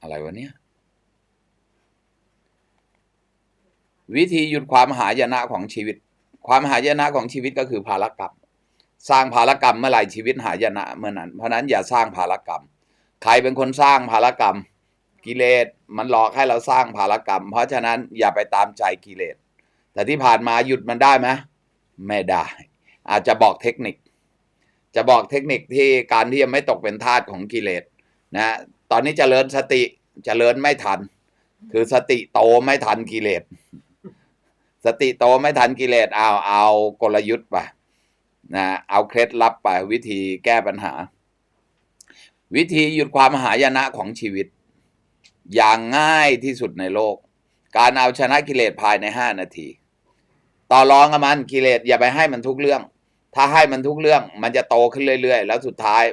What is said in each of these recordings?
อะไรวะเนี่ย วิธีหยุดความหายนะของชีวิต ความหายนะของชีวิตก็คือภารกรรม สร้างภารกรรมเมื่อไหร่ชีวิตหายนะเมื่อนั้น เพราะนั้นอย่าสร้างภารกรรม ใครเป็นคนสร้างภารกรรม กิเลสมันหลอกให้เราสร้างภารกรรม เพราะฉะนั้นอย่าไปตามใจกิเลส แต่ที่ผ่านมาหยุดมันได้ไหมไม่ได้ อาจจะบอกเทคนิค จะบอกเทคนิคที่การที่จะไม่ตกเป็นทาสของกิเลสนะ ตอนนี้เจริญสติเจริญไม่ทัน คือสติโตไม่ทันกิเลสสติโตไม่ทันกิเลสเอาเอากลยุทธ์ไปนะเอาเคล็ดลับไปวิธีแก้ปัญหา วิธีหยุดความหายนะของชีวิต อย่างง่ายที่สุดในโลก การเอาชนะกิเลสภายในห้านาที ต่อรองกับมันกิเลสอย่าไปให้มันทุกเรื่อง ถ้าให้มันทุกเรื่อง มันจะโตขึ้นเรื่อย ๆ แล้วสุดท้าย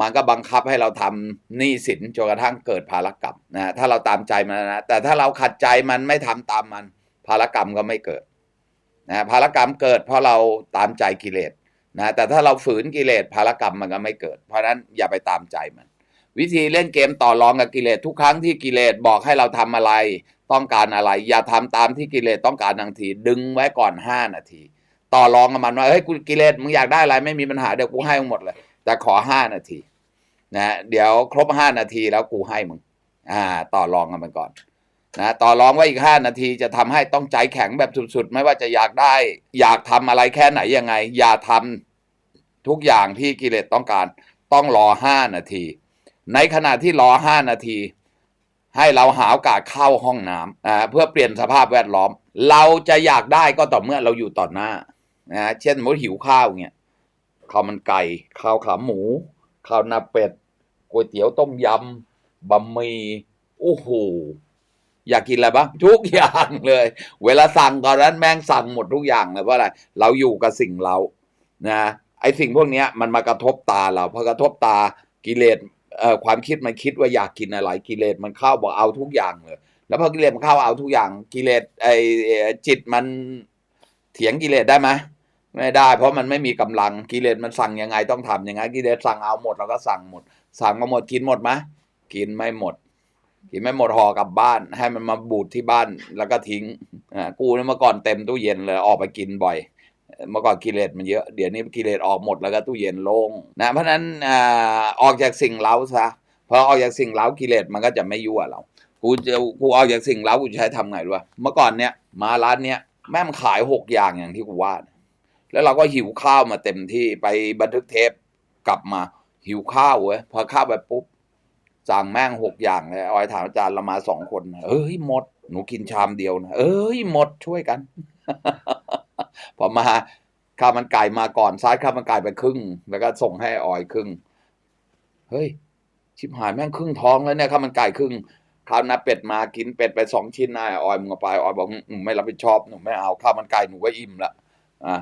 มันก็บังคับให้เราทำหนี้สินจนกระทั่งเกิดภารกรรมนะถ้าเราตามใจมันนะแต่ถ้าเราขัดใจมันไม่ทำตามมัน ภารกรรมก็ไม่เกิดนะภารกรรมเกิดเพราะเราตามใจกิเลสนะแต่ถ้าเราฝืนกิเลสภารกรรมมันก็ไม่เกิด เพราะฉะนั้นอย่าไปตามใจมัน วิธีเล่นเกมต่อรองกับกิเลสทุกครั้งที่กิเลสบอกให้เราทำอะไร ต้องการอะไร อย่าทำตามที่กิเลสต้องการทันที ดึงไว้ก่อนห้านาที ต่อรองกับมันว่าเฮ้ยกูกิเลสมึงอยากได้อะไรไม่มีปัญหาเดี๋ยวกูให้มึงหมดเลย แต่ขอห้านาทีนะเดี๋ยวครบห้านาทีแล้วกูให้มึงอ่าต่อรองกันมันก่อนนะต่อรองว่าอีกห้านาทีจะทำให้ต้องใจแข็งแบบสุดๆ ไม่ว่าจะอยากได้ อยากทำอะไรแค่ไหนยังไง อย่าทำทุกอย่างที่กิเลสต้องการ ต้องรอห้านาที ในขณะที่รอห้านาที ให้เราหาโอกาสเข้าห้องน้ำอ่าเพื่อเปลี่ยนสภาพแวดล้อม เราจะอยากได้ก็ต่อเมื่อเราอยู่ต่อหน้านะเช่นสมมติหิวข้าวเงี้ย ข้าวมันไก่ข้าวขาหมูข้าวหน้าเป็ดก๋วยเตี๋ยวต้มยำบะหมี่โอ้โหอยากกินอะไรบ้างทุกอย่างเลย เวลาสั่งตอนนั้นแม่งสั่งหมดทุกอย่างเลยเพราะอะไรเราอยู่กับสิ่งเรานะไอสิ่งพวกนี้มันมากระทบตาเราพอกระทบตากิเลสเอ่อความคิดมันคิดว่าอยากกินอะไรกิเลสมันเข้าบอกเอาทุกอย่างเลย แล้วพอกิเลสมันเข้าเอาทุกอย่าง กิเลสไอเอ่อจิตมันเถียงกิเลสได้ไหม ไม่ได้ เพราะมันไม่มีกำลังกิเลสมันสั่งยังไงต้องทำยังไงกิเลสสั่งเอาหมดเราก็สั่งหมด สั่งมาหมดกินหมดไหมกินไม่หมด กินไม่หมดห่อกลับบ้าน ให้มันมาบูดที่บ้านแล้วก็ทิ้งอ่ากูเนี่ยเมื่อก่อนเต็มตู้เย็นเลยออกไปกินบ่อยเมื่อก่อนกิเลสมันเยอะเดี๋ยวนี้กิเลสออกหมดแล้วก็ตู้เย็นโล่งนะเพราะฉะนั้นอ่าออกจากสิ่งเล้าซะพอออกจากสิ่งเล้ากิเลสมันก็จะไม่ยั่วเรากูจะกูออกจากสิ่งเล้ากูจะใช้ทำไงรู้ป่ะเมื่อก่อนเนี้ยมาร้านเนี้ยแม่งขายหกอย่างอย่างที่กูว่า แล้วเราก็หิวข้าวมาเต็มที่ไปบันทึกเทปกลับมาหิวข้าวเว้ยพอข้าวไปปุ๊บสั่งแม่งหกอย่างเลยออยถามอาจารย์เรามาสองคนเอ้ยหมด หนูกินชามเดียวนะเอ้ยหมดช่วยกัน พอมาข้าวมันไก่มาก่อนซ้ายข้าวมันไก่ไปครึ่ง แล้วก็ส่งให้ออยครึ่งเฮ้ยชิบหายแม่งครึ่งท้องแล้วเนี่ยข้าวมันไก่ครึ่งข้าวนาเป็ดมากินเป็ดไปสองชิ้นนายออยมึงไปออยบอกไม่รับผิดชอบหนูไม่เอาข้าวมันไก่หนูก็อิ่มละอ่า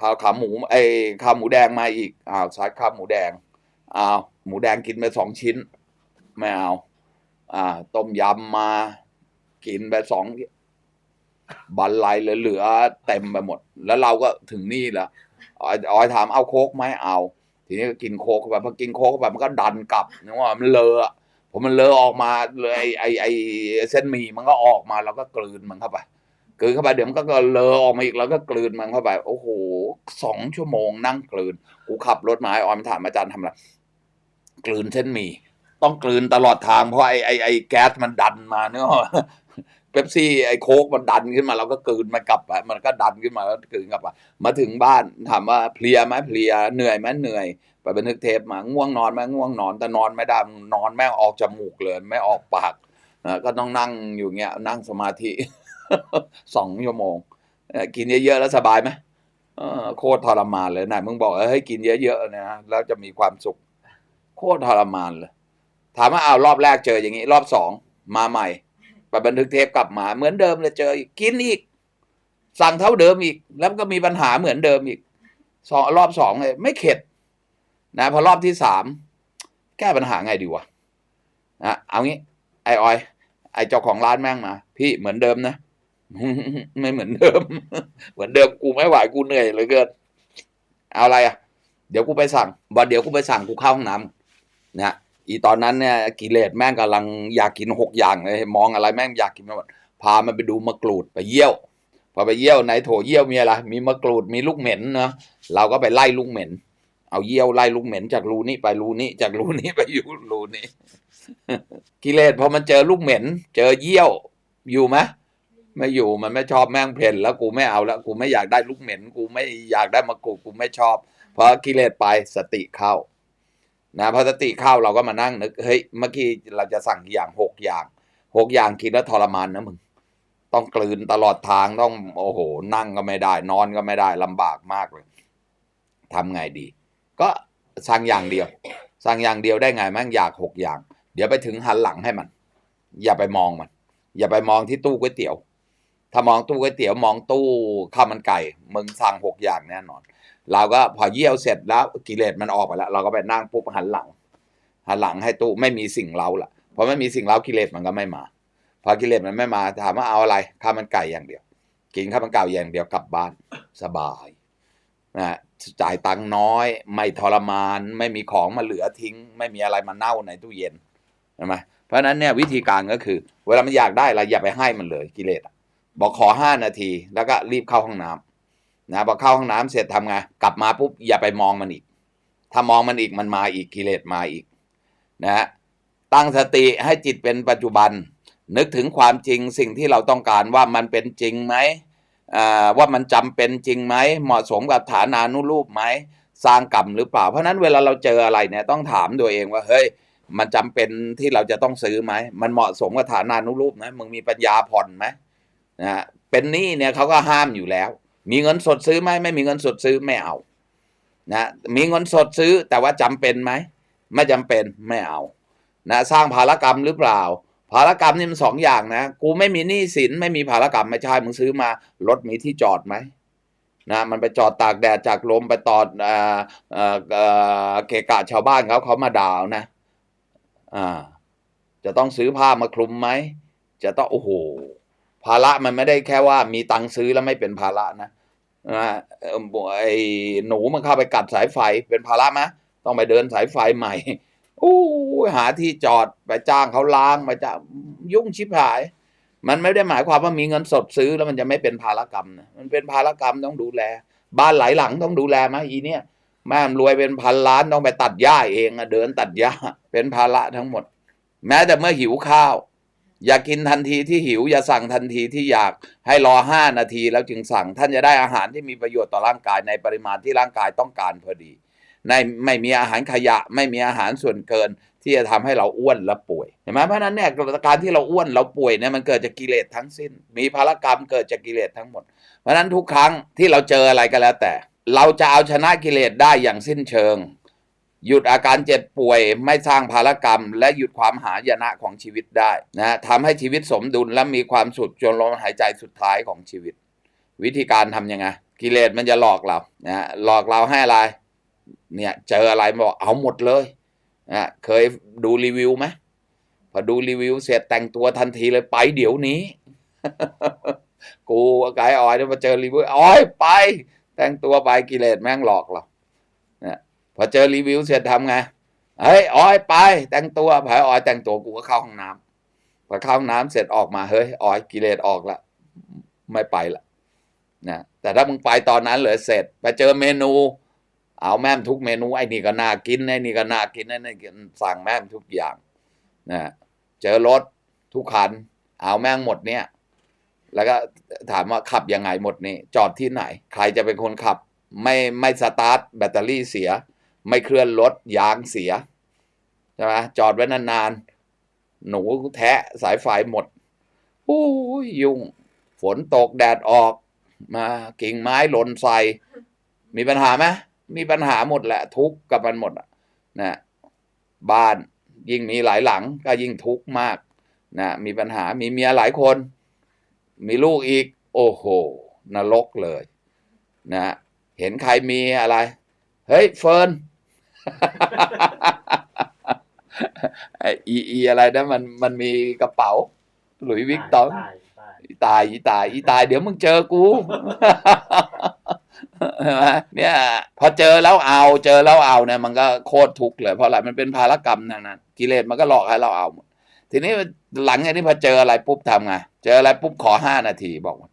ข้าวขาหมูไอ้ข้าวหมูแดงมาอีกอ้าวซ้าข้าวหมูแดงอ้าวหมูแดงกินไปสองชิ้น ไม่เอา อ่า ต้มยำมา กินไปสองบันไลเหลือเต็มไปหมด แล้วเราก็ถึงนี่แหล้วออยอยถามเอาโคกไหมเอา ทีนี้ก็กินโคกไปพอกินโคกไปมันก็ดันกลับนึกว่ามันเลอะพอมันเลอะออกมาเลยไอไอไอเส้นหมี่มันก็ออกมา แล้วก็กลืนมันเข้าไป กลืนเข้าไปเดี๋ยวมันก็เลอออกมาอีกแล้วก็กลืนมันเข้าไป โอ้โหสองชั่วโมงนั่งกลืนกูขับรถมาไอ้ออมันถามอาจารย์ทำอะไรกลืนเส้นหมี่ต้องกลืนตลอดทางเพราะไอไอไอแก๊สมันดันมาเนกอะเป๊ปซี่ไอโค้กมันดันขึ้นมาเราก็กลืนมันกลับไปมันก็ดันขึ้นมาแล้วกลืนกลับไปมาถึงบ้านถามว่าเพลียไหมเพลียเหนื่อยไหมเหนื่อยไปบันทึกเทปมาง่วงนอนไหมง่วงนอนแต่นอนไม่ได้นอนแม่งออกจมูกเลย ไม่ออกปากนะก็ต้องนั่งอยู่เงี้ยนั่งสมาธิ สองชั่วโมงกินเยอะๆแล้วสบายไหมโคตรทรมานเลยนายมึงบอกเออให้กินเยอะๆนะแล้วจะมีความสุข โคตรทรมานเลย ถามว่าอ้าวรอบแรกเจออย่างนี้ รอบสองมาใหม่ไปบันทึกเทปกลับมาเหมือนเดิมเลยเจออีกกินอีก สั่งเท่าเดิมอีก แล้วก็มีปัญหาเหมือนเดิมอีกสองรอบสองเลยไม่เข็ด นะพอรอบที่สามแก้ปัญหาไงดีวะนะเอางี้ไอออย ไอเจ้าของร้านแม่งมา พี่เหมือนเดิมนะ ไม่เหมือนเดิม เหมือนเดิมกูไม่ไหวกูเหนื่อยเหลยเกิน เอาอะไรอะ เดี๋ยวกูไปสั่งบอกเดี๋ยวกูไปสั่งกูเข้าห้องน้ำนะอีตอนนั้นเนี่ยกิเลสแม่งกำลังอยากกินหกอย่างเลยมองอะไรแม่งอยากกินไปหมดพามันไปดูมะกรูดไปเยี่ยวพอไปเยี่ยวในโถเยี่ยวมีอะไรมีมะกรูดมีลูกเหม็นเนาะเราก็ไปไล่ลูกเหม็น เอาเยี่ยวไล่ลูกเหม็นจากรูนี้ไปรูนี้จากรูนี้ไปอยู่รูนี้กิเลสพอมันเจอลูกเหม็น เจอเยี่ยวอยู่ไหม ไม่อยู่มันไม่ชอบแม่งเพลนแล้วกูไม่เอาแล้วกูไม่อยากได้ลูกเหม็น กูไม่อยากได้มะกรูดกูไม่ชอบ เพอกิเลสไปสติเข้านะพอสติเข้าเราก็มานั่งนึกเฮ้ยเมื่อกี้เราจะสั่งอย่างหกอย่างหกอย่างกินแล้วทรมานนะมึงต้องกลืนตลอดทางต้องโอ้โห นั่งก็ไม่ได้ นอนก็ไม่ได้ลำบากมากเลยทำไงดี ก็สั่งอย่างเดียว สั่งอย่างเดียวได้ไงแม่งอยากหกอย่าง เดี๋ยวไปถึงหันหลังให้มัน อย่าไปมองมัน อย่าไปมองที่ตู้ก๋วยเตี๋ยว ถ้ามองตู้ก๋วยเตี๋ยวมองตู้ข้าวมันไก่มึงสั่งหกอย่างแน่นอน เราก็พอเยี่ยวเสร็จแล้วกิเลสมันออกไปแล้ว เราก็ไปนั่งปุ๊บหันหลังหันหลังให้ตู้ไม่มีสิ่งเร้าละพอไม่มีสิ่งเร้ากิเลสมันก็ไม่มา พอกิเลสมันไม่มาถามว่าเอาอะไรข้าวมันไก่อย่างเดียว กินข้าวมันไก่อย่างเดียวกลับบ้านสบายนะจ่ายตังค์น้อย ไม่ทรมาน ไม่มีของมาเหลือทิ้ง ไม่มีอะไรมาเน่าในตู้เย็นใช่ไหมเพราะฉะนั้นเนี่ยวิธีการก็คือ เวลามันอยากได้อะไรอย่าไปให้มันเลยกิเลสอะ บอกขอห้านาที แล้วก็รีบเข้าห้องน้ำนะพอเข้าห้องน้ำเสร็จทำไงกลับมาปุ๊บอย่าไปมองมันอีก ถ้ามองมันอีกมันมาอีกกิเลสมาอีกนะฮะตั้งสติให้จิตเป็นปัจจุบัน นึกถึงความจริงสิ่งที่เราต้องการว่ามันเป็นจริงไหมอ่าว่ามันจำเป็นจริงไหมเหมาะสมกับฐานานุรูปไหมสร้างกรรมหรือเปล่า เพราะนั้นเวลาเราเจออะไรเนี่ยต้องถามตัวเองว่าเฮ้ยมันจำเป็นที่เราจะต้องซื้อไหม มันเหมาะสมกับฐานานุรูปไหมมึงมีปัญญาผ่อนไหม นะฮะเป็นหนี้เนี่ยเขาก็ห้ามอยู่แล้ว มีเงินสดซื้อไหมไม่มีเงินสดซื้อไม่เอานะมีเงินสดซื้อแต่ว่าจำเป็นไหมไม่จำเป็นไม่เอานะสร้างภารกรรมหรือเปล่า ภารกรรมนี่มันสองอย่างนะ กูไม่มีหนี้สินไม่มีภารกรรมไม่ใช่มึงซื้อมารถมีที่จอดไหมนะมันไปจอดตากแดดจากลมไปตอดเอ่อเอ่อเกะกะชาวบ้านเขาเขามาด่าเอานะอ่าจะต้องซื้อผ้ามาคลุมไหม จะต้องโอ้โห ภาระมันไม่ได้แค่ว่ามีตังค์ซื้อแล้วไม่เป็นภาระนะนะเออไอ้หนูมันเข้าไปกัดสายไฟเป็นภาระไหมต้องไปเดินสายไฟใหม่อู้หาที่จอดไปจ้างเขาล้างไปจ้างยุ่งชิบหาย มันไม่ได้หมายความว่ามีเงินสดซื้อแล้วมันจะไม่เป็นภารกรรมนะมันเป็นภารกรรมต้องดูแล บ้านหลายหลังต้องดูแลไหมอีเนี่ยแม่รวยเป็นพันล้านต้องไปตัดหญ้าเองอะเดินตัดหญ้าเป็นภาระทั้งหมด แม้แต่เมื่อหิวข้าว อย่ากินทันทีที่หิว อย่าสั่งทันทีที่อยากให้รอห้านาทีแล้วจึงสั่ง ท่านจะได้อาหารที่มีประโยชน์ต่อร่างกายในปริมาณที่ร่างกายต้องการพอดี ในไม่มีอาหารขยะ ไม่มีอาหารส่วนเกินที่จะทำให้เราอ้วนและป่วยเห็นไหมเพราะนั้นเนี่ยการที่เราอ้วนเราป่วยเนี่ยมันเกิดจากกิเลสทั้งสิ้น มีภารกรรมเกิดจากกิเลสทั้งหมด เพราะนั้นทุกครั้งที่เราเจออะไรก็แล้วแต่ เราจะเอาชนะกิเลสได้อย่างสิ้นเชิง หยุดอาการเจ็บป่วยไม่สร้างภารกรรม และหยุดความหายนะของชีวิตได้นะทำให้ชีวิตสมดุลและมีความสุขจนลมหายใจสุดท้ายของชีวิต วิธีการทำยังไงกิเลสมันจะหลอกเรานะหลอกเราให้อะไรเนี่ยเจออะไรบอกเอาหมดเลยนะเคยดูรีวิวไหมพอดูรีวิวเสร็จแต่งตัวทันทีเลยไปเดี๋ยวนี้ กูไกด์ออยมาเจอรีวิวอ้อยไป แต่งตัวไปกิเลสแม่งหลอกเราเนี่ย พอเจอรีวิวเสร็จทำไงเฮ้ยออยไปแต่งตัวพอออยแต่งตัวกูก็เข้าห้องน้ำพอเข้าห้องน้ำเสร็จออกมาเฮ้ยออยกิเลสออกละไม่ไปละนะแต่ถ้ามึงไปตอนนั้นเหลยเสร็จไปเจอเมนู เอาแม่มทุกเมนูไอ้นี่ก็น่ากินไอ้นี่ก็น่ากินไอ้นี่ก็สั่งแม่มทุกอย่างนะเจอรถทุกคัน เอาแม่งหมดเนี่ย แล้วก็ถามว่าขับยังไงหมดนี่จอดที่ไหน ใครจะเป็นคนขับ ไม่ไม่สตาร์ทแบตเตอรี่เสีย ไม่เคลื่อนรถยางเสียใช่ไหมจอดไว้นานๆ หนูแทะสายไฟหมดอู้ยยุ่ง ฝนตกแดดออก มากิ่งไม้หล่นใส่ มีปัญหาไหมมีปัญหาหมดแหละ ทุกข์กับมันหมดนะบ้านยิ่งมีหลายหลังก็ยิ่งทุกข์มากนะมีปัญหามีเมียหลายคน มีลูกอีก โอ้โหนรกเลย นะ เห็นใครมีอะไร เฮ้ย เฟิร์น ออีอีอะไรนะมันมันมีกระเป๋า หลุยส์วิกตองตายตายอีตายอีตายอีตาย เดี๋ยวมึงเจอกูใช่ไหมเนี่ยพอเจอแล้วเอาเจอแล้วเอาเนี่ยมันก็โคตรทุกข์เลยเพราะอะไรมันเป็นภารกรรมทั้งนั้นกิเลสมันก็หลอกให้เราเอาหมดทีนี้หลังจากนี้พอเจออะไรปุ๊บทำไงเจออะไรปุ๊บขอห้านาทีบอกมัน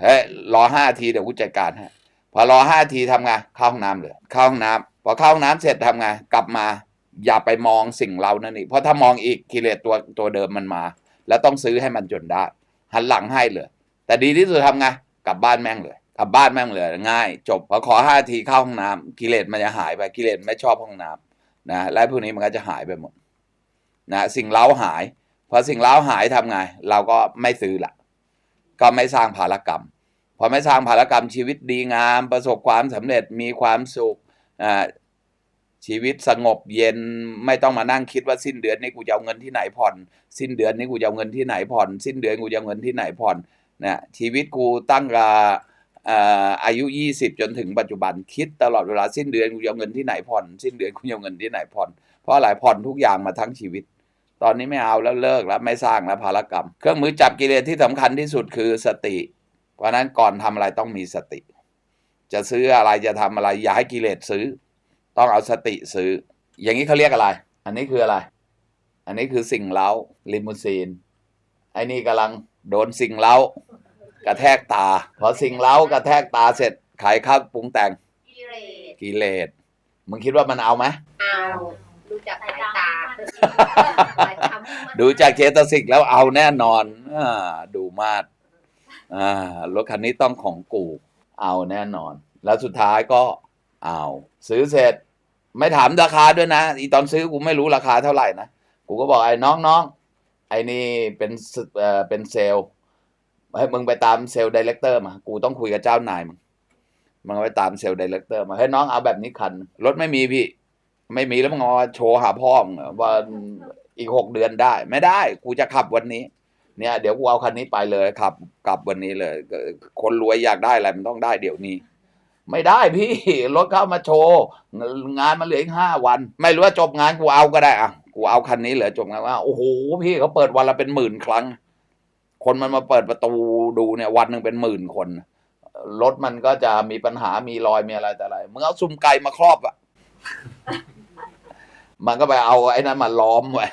เฮ้ยรอห้านาทีเดี๋ยวกูจัดการให้พอรอห้านาทีทำไงเข้าห้องน้ำเลยเข้าห้องน้ำ พอเข้าห้องน้ำเสร็จทำไงกลับมาอย่าไปมองสิ่งเรานั่นอีกเพราะถ้ามองอีกกิเลสตัวตัวเดิมมันมา แล้วต้องซื้อให้มันจนได้ หันหลังให้เลย แต่ดีที่สุดทำไงกลับบ้านแม่งเลยกลับบ้านแม่งเลยง่าย จบพอขอห้าทีเข้าห้องน้ำกิเลสมันจะหายไปกิเลสไม่ชอบห้องน้ำนะและพวกนี้มันก็จะหายไปหมดนะสิ่งเล้าหายพอสิ่งเล้าหายทำไง เราก็ไม่ซื้อละก็ไม่สร้างภารกรรม พอไม่สร้างภารกรรมชีวิตดีงาม ประสบความสำเร็จมีความสุข ชีวิตสงบเย็นไม่ต้องมานั่งคิดว่าสิ้นเดือนนี้กูจะเอาเงินที่ไหนผ่อน สิ้นเดือนนี้กูจะเอาเงินที่ไหนผ่อน สิ้นเดือนกูจะเอาเงินที่ไหนผ่อนนะชีวิตกูตั้งแต่เอ่ออายุยี่สิบจนถึงปัจจุบันคิดตลอดเวลาสิ้นเดือนกูจะเอาเงินที่ไหนผ่อน สิ้นเดือนกูจะเอาเงินที่ไหนผ่อน เพราะอะไรผ่อนทุกอย่างมาทั้งชีวิต ตอนนี้ไม่เอาแล้วเลิกแล้วไม่สร้างแล้วภารกรรม เครื่องมือจับกิเลสที่สำคัญที่สุดคือสติ เพราะฉะนั้นก่อนทำอะไรต้องมีสติ จะซื้ออะไรจะทำอะไร อย่าให้กิเลสซื้อ ต้องเอาสติซื้อ อย่างนี้เขาเรียกอะไร อันนี้คืออะไร อันนี้คือสิ่งเล้าลิมูซีนไอ้นี่กำลังโดนสิ่งเล้ากระแทกตา พอสิ่งเล้ากระแทกตาเสร็จไขข้าวปรุงแต่งกิเลสกิเลสมึงคิดว่ามันเอาไหมเอาดูจากสายตาสายตามุ่งมั่นดูจากเจตสิกแล้วเอาแน่นอนอ่าดูมาดอ่ารถคันนี้ต้องของกู เอาแน่นอน แล้วสุดท้ายก็เอา ซื้อเสร็จ ไม่ถามราคาด้วยนะอีตอนซื้อกูไม่รู้ราคาเท่าไหร่นะ กูก็บอกไอ้น้องน้องไอ้นี่เป็นเอ่อเป็นเซลล์ให้มึงไปตามเซลล์ดีเลกเตอร์มา กูต้องคุยกับเจ้านายมึงมึงไปตามเซลล์ดีเลกเตอร์มาเฮ้น้องเอาแบบนี้คัน รถไม่มีพี่ ไม่มีแล้วมึงเอาโชว์หาพ่อมึงว่าอีกหกเดือนได้ ไม่ได้ กูจะขับวันนี้ เนี่ยเดี๋ยวกูเอาคันนี้ไปเลยขับกลับวันนี้เลย คนรวยอยากได้อะไรมันต้องได้เดี๋ยวนี้ ไม่ได้พี่รถเข้ามาโชว์งานมันเหลืออีกห้าวัน ไม่รู้ว่าจบงานกูเอาก็ได้อะกูเอาคันนี้เหลือจบงานว่าโอ้โหพี่เขาเปิดวันละเป็นหมื่นครั้ง คนมันมาเปิดประตูดูเนี่ยวันหนึ่งเป็นหมื่นคนรถมันก็จะมีปัญหามีรอยมีอะไรแต่อะไรมึงเอาซุ่มไก่มาครอบอะมันก็ไปเอาไอ้นั้นมาล้อมไว้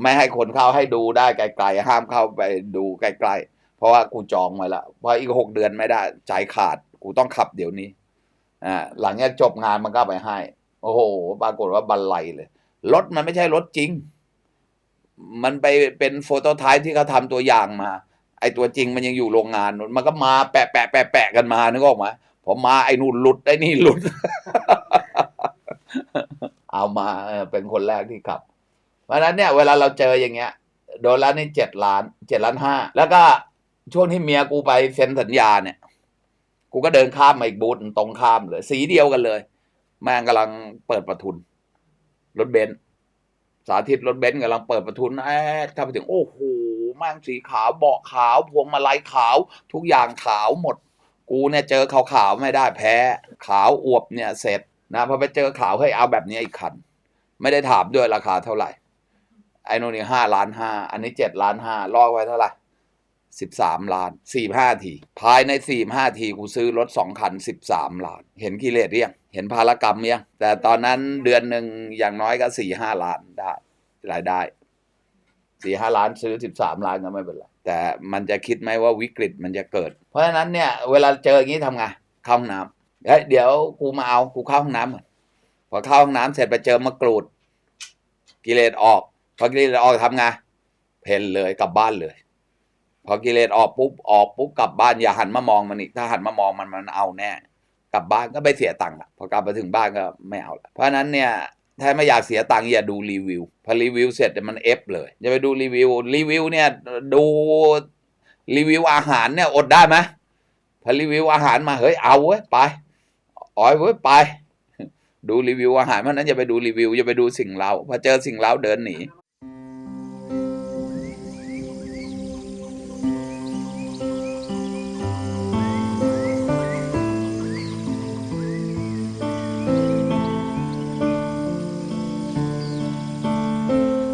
ไม่ให้คนเข้าให้ดูได้ไกลๆห้ามเข้าไปดูใกล้ๆเพราะว่ากูจองไว้แล้วเพราะอีกหกเดือนไม่ได้ใจขาด กูต้องขับเดี๋ยวนี้อ่าหลังจากจบงานมันก็ไปให้ โอ้โห ปรากฏว่าบันไลเลยรถมันไม่ใช่รถจริง มันไปเป็นโฟโตไทป์ที่เขาทำตัวอย่างมา ไอตัวจริงมันยังอยู่โรงงานมันก็มาแปะแปะแปะแปะกันมานึกออกไหมพอมาไอ้นู่นหลุดไอ้นี่หลุด เอามาเป็นคนแรกที่ขับ ราะนั้นเนี่ยเวลาเราเจออย่างเงี้ยโดนแล้วนี่เจ็ดล้านเจ็ดล้านห้าแล้วก็ช่วงที่เมียกูไปเซ็นสัญญาเนี่ย กูก็เดินข้ามมาอีกบูธตรงข้ามเลย สีเดียวกันเลย แม่งกำลังเปิดประทุน รถเบนซ์สาธิตรถเบนซ์กำลังเปิดประทุนแอดเข้าไปถึงโอ้โหแม่งสีขาวเบาะขาว พวงมาลัยขาว ทุกอย่างขาวหมด กูเนี่ยเจอขาวๆไม่ได้แพ้ ขาวอวบเนี่ยเสร็จนะพอไปเจอขาวให้เอาแบบนี้อีกคัน ไม่ได้ถามด้วยราคาเท่าไหร่ ไอ้นนี่ห้าล้านห้าอันนี้เจ็ดล้านห้าลอกไว้เท่าไหร่สิบสามล้านสี่ห้าทีภายในสี่ห้าทีกูซื้อรถสองคันสิบสามล้าน เห็นกิเลสหรือยังเห็นภารกรรมยังแต่ตอนนั้นเดือนหนึ่งอย่างน้อยก็สี่ห้าล้านได้รายได้สี่ห้าล้านซื้อสิบสามล้านก็ไม่เป็นไรแต่มันจะคิดไหมว่าวิกฤตมันจะเกิด เพราะฉะนั้นเนี่ย เวลาเจออย่างนี้ทำไงเข้าห้องน้ำเฮ้ยเดี๋ยวกูมาเอากูเข้าห้องน้ำก่อนพอเข้าห้องน้ำเสร็จไปเจอมะกรูด กิเลสออก พอกิเลสออกทำไงเพนเลยกลับบ้านเลย พอกิเลสออกปุ๊บออกปุ๊บกลับบ้านอย่าหันมามองมันอีกถ้าหันมามองมันมันเอาแน่ กลับบ้านก็ไปเสียตังค์ละพอกลับมาถึงบ้านก็ไม่เอาละเพราะนั้นเนี่ยถ้าไม่อยากเสียตังค์อย่าดูรีวิวพอรีวิวเสร็จมันเอฟเลยอย่าไปดูรีวิวรีวิวเนี่ยดูรีวิวอาหารเนี่ยอดได้ไหมพอรีวิวอาหารมาเฮ้ยเอาเว้ยไปอ๋อยเว้ยไป ดูรีวิวอาหารเพราะฉะนั้นอย่าไปดูรีวิวอย่าไปดูสิ่งเราพอเจอสิ่งเราเดินหนี